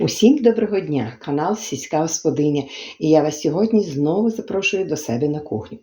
Усім доброго дня! Канал Сільська Господиня. І я вас сьогодні знову запрошую до себе на кухню.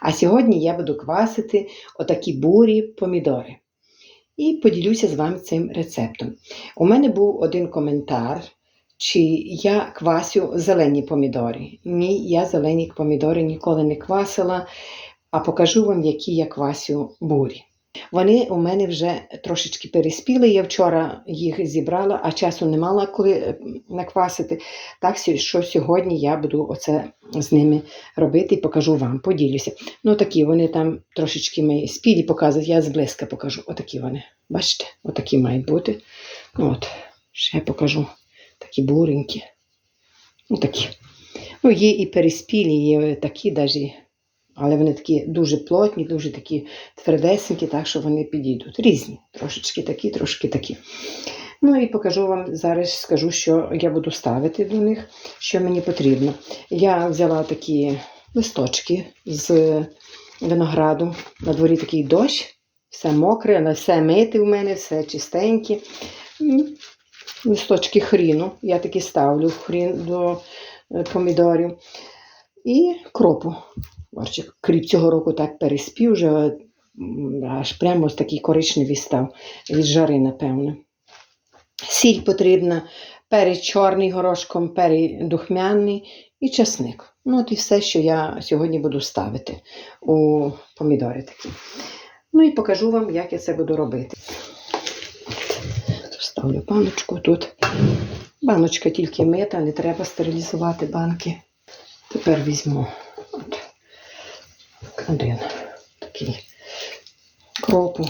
А сьогодні я буду квасити отакі бурі помідори. І поділюся з вами цим рецептом. У мене був один коментар, чи я квасю зелені помідори. Ні, я зелені помідори ніколи не квасила, а покажу вам, які я квасю бурі. Вони у мене вже трошечки переспіли. Я вчора їх зібрала, а часу не мала коли е, наквасити. Так що сьогодні я буду оце з ними робити і покажу вам, поділюся. Ну, такі вони там трошечки мої спілі показують, я зблизька покажу. Отакі вони. Бачите, отакі мають бути. Ну, От, ще покажу. Такі буренькі. Ну, такі. Ну, є і переспілі, є такі навіть. Але вони такі дуже плотні, дуже такі твердесенькі, так що вони підійдуть. Різні. Трошечки такі, трошки такі. Ну і покажу вам зараз, скажу, що я буду ставити до них, що мені потрібно. Я взяла такі листочки з винограду. На дворі такий дощ, все мокре, все мити в мене, все чистеньке. Листочки хріну. Я такі ставлю хрін до е, помідорів. І кропу. Борчик кріп цього року так переспів, вже аж прямо ось такий коричневий став від жари, напевно. Сіль потрібна, перець чорний горошком, перець духмяний і часник. Ну, от і все, що я сьогодні буду ставити у помідори такі. Ну і покажу вам, як я це буду робити. Ставлю баночку тут. Баночка тільки мита, не треба стерилізувати банки. Тепер візьму один такий кропу.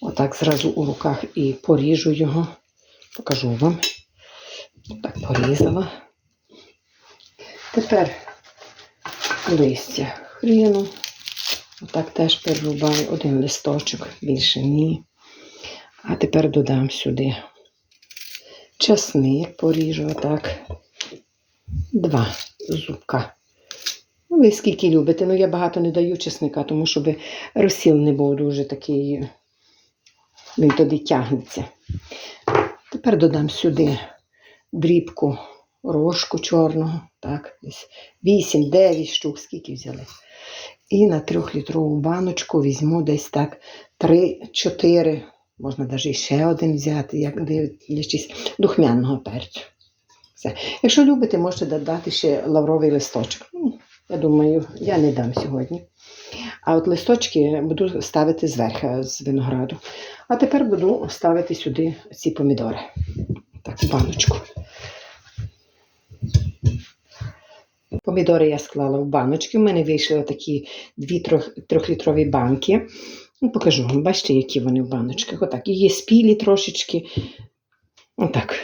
Отак зразу у руках і поріжу його. Покажу вам. Так порізала. Тепер листя хріну. Отак теж перерубаю один листочок, більше ні. А тепер додам сюди часник поріжу отак. Два зубка. Ну, ви скільки любите. Ну, я багато не даю чесника, тому щоб розсіл не був дуже такий. Він тоді тягнеться. Тепер додам сюди дрібку рожку чорного. Так, десь 8-9 штук, скільки взяли. І на трьохлітрову баночку візьму десь так 3-4, можна навіть ще один взяти, як дивлячись, духмяного перцю. Все. Якщо любите, можете додати ще лавровий листочок. Я думаю, я не дам сьогодні. А от листочки буду ставити зверху з винограду. А тепер буду ставити сюди ці помідори. Так, в баночку. Помідори я склала в баночки. У мене вийшли такі дві трьохлітрові банки. Ну, покажу вам, бачите, які вони в баночках. Отак. І є спілі трошечки. Отак.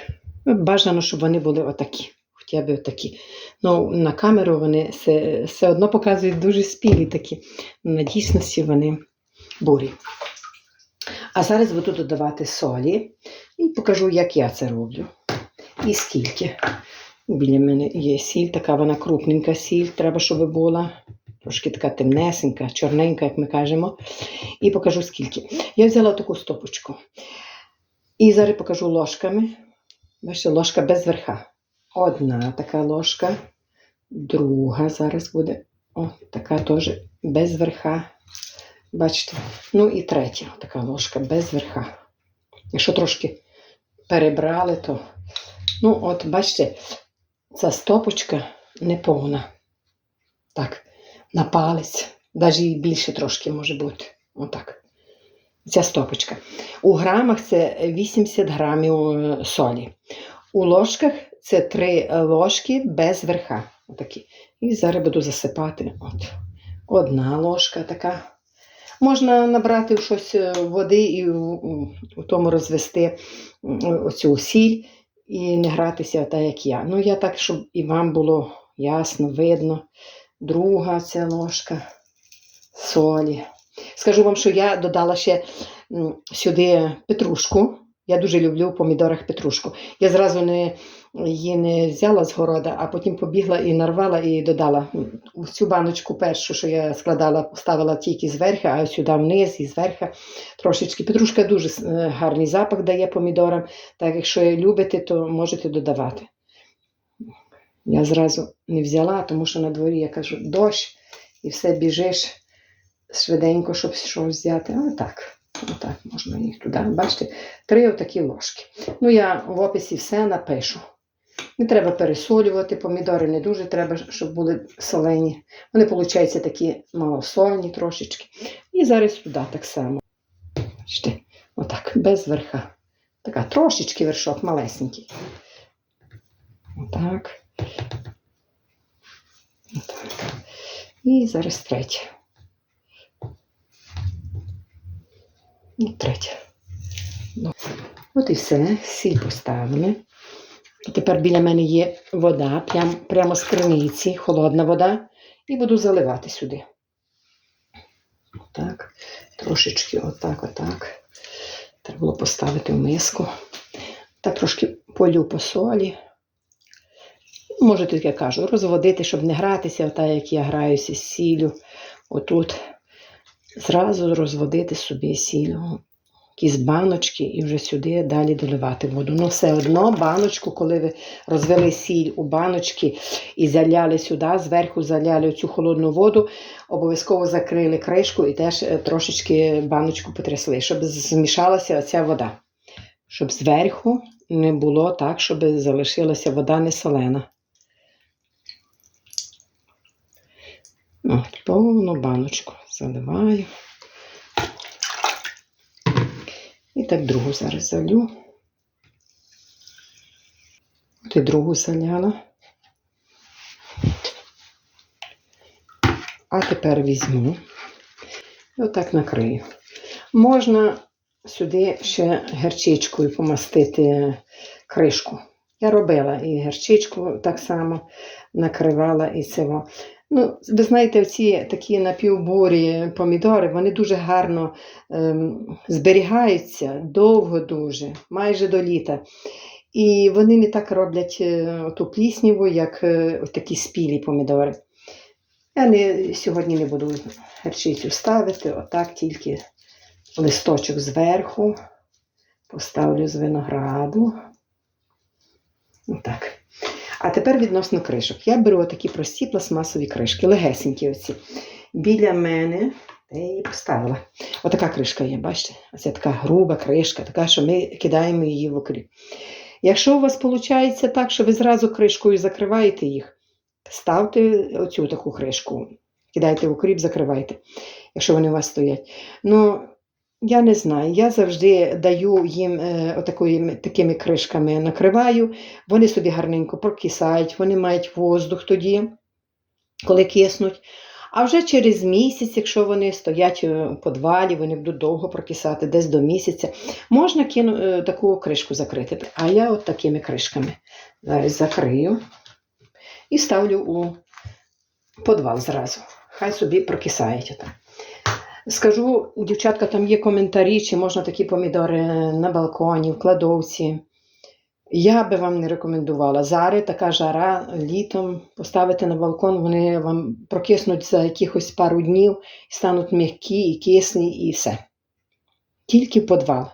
Бажано, щоб вони були отакі. Хоча б отакі. Ну, на камеру вони все, все одно показують дуже спілі такі. На дійсності вони бурі. А зараз буду додавати солі і покажу, як я це роблю. І скільки. Біля мене є сіль, така вона крупненька сіль, треба, щоб була. Трошки така темнесенька, чорненька, як ми кажемо. І покажу скільки. Я взяла таку стопочку. І зараз покажу ложками. Бачите, ложка без верха. Одна така ложка, друга зараз буде. О, така теж без верха. Бачите? Ну і третя така ложка без верха. Якщо трошки перебрали, то. Ну, от, бачите, ця стопочка не повна. Так, на палець. Навіть більше трошки може бути. Отак. Ця стопочка. У грамах це 80 грамів е, солі. У ложках це 3 ложки без верха. Отакі. І зараз буду засипати. От. Одна ложка така. Можна набрати щось е, води і у тому розвести оцю сіль і не гратися так, як я. Ну, я так, щоб і вам було ясно, видно. Друга ця ложка солі. Скажу вам, що я додала ще сюди петрушку. Я дуже люблю в помідорах петрушку. Я зразу не її не взяла з города, а потім побігла і нарвала і додала. У цю баночку першу, що я складала, поставила тільки зверху, а сюди вниз і зверху трошечки. Петрушка дуже е, гарний запах дає помідорам, так якщо любите, то можете додавати. Я зразу не взяла, тому що на дворі я кажу дощ, і все біжиш швиденько, щоб щось взяти. Але так. Отак можна їх туди. Бачите, три отакі ложки. Ну, я в описі все напишу. Не треба пересолювати, помідори не дуже треба, щоб були солені. Вони, виходять, такі малосольні трошечки. І зараз туди так само. Бачите, отак, без верха. Така трошечки вершок малесенький. Отак. Отак. І зараз третє. І третє. Ну, От і все, сіль поставили. Тепер біля мене є вода, прям, прямо з криниці, холодна вода, і буду заливати сюди. Отак, трошечки отак, отак. Треба було поставити в миску. Так трошки полю по солі. Можете, як я кажу, розводити, щоб не гратися, отак, як я граюся з сіллю. Отут зразу розводити собі сіль, якісь баночки, і вже сюди далі доливати воду. Ну, все одно баночку, коли ви розвели сіль у баночки і заляли сюди, зверху заляли цю холодну воду, обов'язково закрили кришку і теж е, трошечки баночку потрясли, щоб змішалася оця вода. Щоб зверху не було так, щоб залишилася вода не солена. От, повну баночку заливаю. І так другу зараз залю. От і другу заляла. А тепер візьму і отак накрию. Можна сюди ще герчичкою помастити кришку. Я робила і герчичку так само накривала і цього. Ну, ви знаєте, ці такі напівбурі помідори, вони дуже гарно ем, зберігаються довго дуже, майже до літа. І вони не так роблять е, ту плісніву, як е, такі спілі помідори. Я не, сьогодні не буду герчицю ставити, отак тільки листочок зверху. Поставлю з винограду. Отак. А тепер відносно кришок. Я беру такі прості пластмасові кришки, легесенькі оці. Біля мене, я її поставила. Отака кришка є, бачите? Оце така груба кришка, така, що ми кидаємо її в окріп. Якщо у вас виходить так, що ви зразу кришкою закриваєте їх, ставте оцю таку кришку, кидайте в окріп, закривайте, якщо вони у вас стоять. Ну, я не знаю, я завжди даю їм е, отакої, такими кришками накриваю, вони собі гарненько прокисають, вони мають воздух тоді, коли киснуть. А вже через місяць, якщо вони стоять у подвалі, вони будуть довго прокисати, десь до місяця, можна кину, е, таку кришку закрити. А я от такими кришками зараз закрию і ставлю у подвал зразу. Хай собі прокисають. Скажу, дівчатка, там є коментарі, чи можна такі помідори на балконі, в кладовці. Я би вам не рекомендувала. Зараз така жара літом поставити на балкон, вони вам прокиснуть за якихось пару днів, стануть м'які і кисні, і все. Тільки подвал.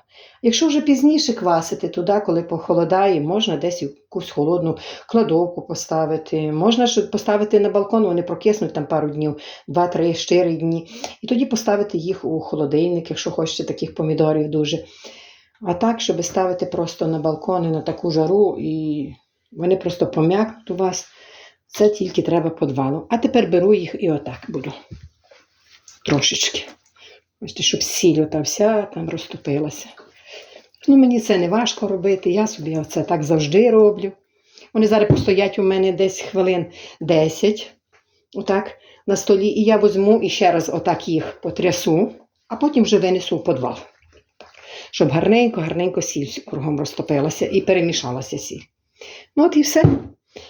Якщо вже пізніше квасити туди, коли похолодає, можна десь якусь холодну кладовку поставити. Можна поставити на балкон, вони прокиснуть там пару днів, 2, 3, 4 дні. І тоді поставити їх у холодильник, якщо хочете таких помідорів дуже. А так, щоб ставити просто на балкони на таку жару, і вони просто пом'якнуть у вас, це тільки треба подвалу. А тепер беру їх і отак буду. Трошечки. Бачите, щоб сіль та вся там розтопилася. Ну, мені це не важко робити, я собі це так завжди роблю. Вони зараз постоять у мене десь хвилин 10, отак, на столі, і я візьму і ще раз отак їх потрясу, а потім вже винесу в подвал. Так. Щоб гарненько-гарненько сіль кругом розтопилася і перемішалася сіль. Ну, от і все.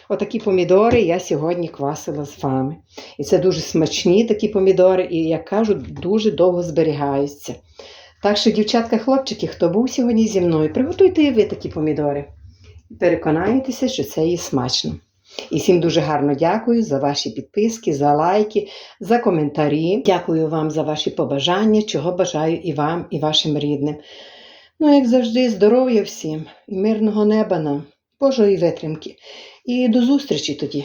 Отакі помідори я сьогодні квасила з вами. І це дуже смачні такі помідори, і, як кажуть, дуже довго зберігаються. Так що, дівчатка, хлопчики, хто був сьогодні зі мною, приготуйте і ви такі помідори. переконаєтеся, що це є смачно. І всім дуже гарно дякую за ваші підписки, за лайки, за коментарі. Дякую вам за ваші побажання, чого бажаю і вам, і вашим рідним. Ну, як завжди, здоров'я всім і мирного неба нам, Божої витримки. І до зустрічі тоді.